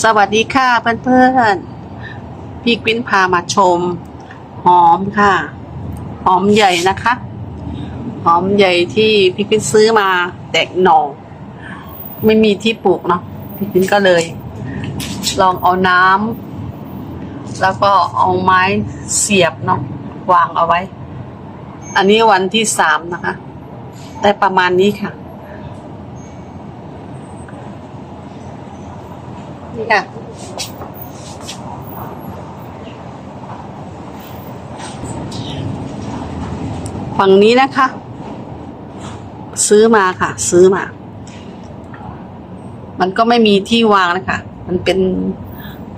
สวัสดีค่ะเพื่อนๆ พี่กิ้นพามาชม หอมค่ะ หอมใหญ่นะคะ หอมใหญ่ที่พี่กิ้นซื้อมาแตกหน่อไม่มีที่ปลูกเนาะพี่กิ้นก็เลย ลองเอาน้ำแล้วก็เอาไม้เสียบเนาะวางเอาไว้ อันนี้วันที่สามนะคะ ได้ประมาณนี้ค่ะ ค่ะฝั่งนี้นะคะ ซื้อมาค่ะ ซื้อมา มันก็ไม่มีที่วางนะคะ มันเป็น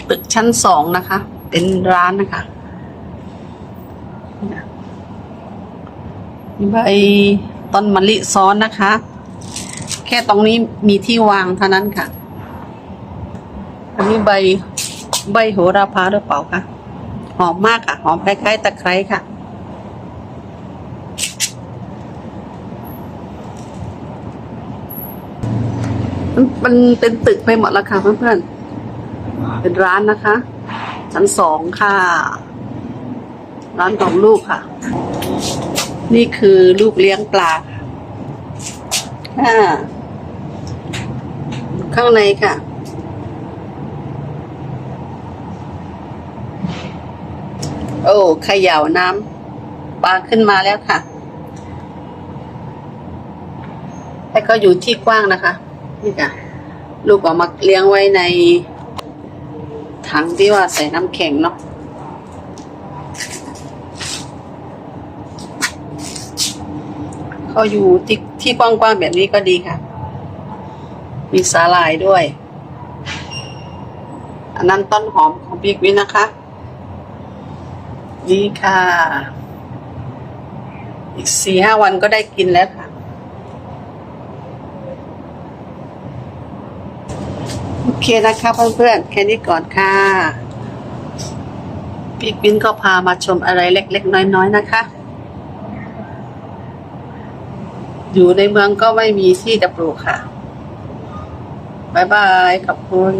ตึกชั้นสองนะคะ เป็นร้านนะคะมีใบต้นมะลิซ้อนนะคะ แค่ตรงนี้มีที่วางเท่านั้นค่ะ อันนี้ใบใบโหระพาหรือเปล่าคะหอมมากค่ะ หอมคล้ายๆตะไคร้ค่ะมันมันเป็นตึกไปหมดแล้วค่ะเพื่อนๆ เป็นร้านนะคะ ชั้นสองค่ะ ร้านของลูกค่ะ นี่คือลูกเลี้ยงปลาค่ะอ่าข้างในค่ะ โอ้เขย่าน้ำปลาขึ้นมาแล้วค่ะแต่ก็อยู่ที่กว้างนะคะ นี่ค่ะ ลูกเอามาเลี้ยงไว้ใน ถังที่ว่าใส่น้ำแข็งเนาะเขาอยู่ที่ที่กว้างๆแบบนี้ก็ดีค่ะ มีสาหร่ายด้วย อันนั้นต้นหอมของพี่กวินนะคะ นี่ค่ะ อีกสี่ห้าวันก็ได้กินแล้วค่ะ โอเคนะคะเพื่อนๆ แค่นี้ก่อนค่ะ พี่กวินก็พามาชมอะไรเล็ก ๆ น้อย ๆ นะคะ อยู่ในเมืองก็ไม่มีที่จะปลูกค่ะ บ๊ายบายขอบคุณ